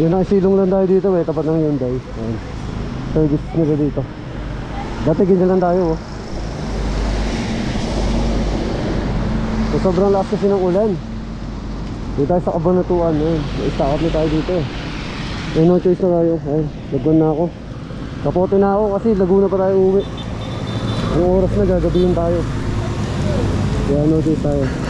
Yun ang silong lang tayo dito, may tapat ng Hyundai. Ayan. Service nila dito. Dati ganyan lang tayo, oh. So, sobrang lakas kasi ng ulan. Dito tayo sa kabanatuan, eh. Isa na tayo dito, eh. Eh, no choice na tayo. Lagwan na ako. Kapote na ako kasi Laguna pa tayo uwi. Ang oras na gagabihin tayo. Kaya no choice tayo.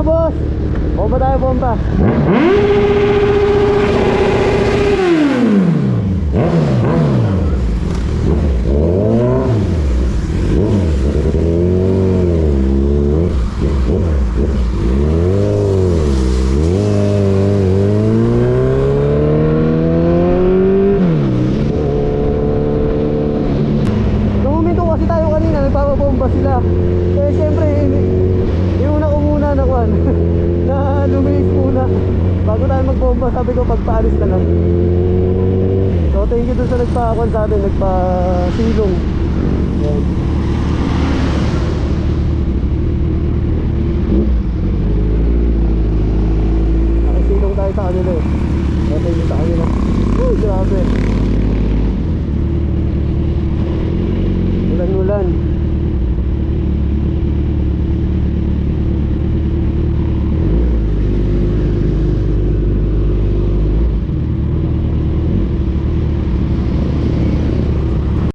Boss! Bomba tayo bomba! Nagpapabomba sila. Eh syempre, iuna ko muna na luminis muna. Bago tayo magbomba, sabi ko pagpaalis na lang. So thank you dun sa nagpa-kwan sa atin, nagpa-silong. Yan. Nakasilong tayo sa kanila eh. So thank sa kanila.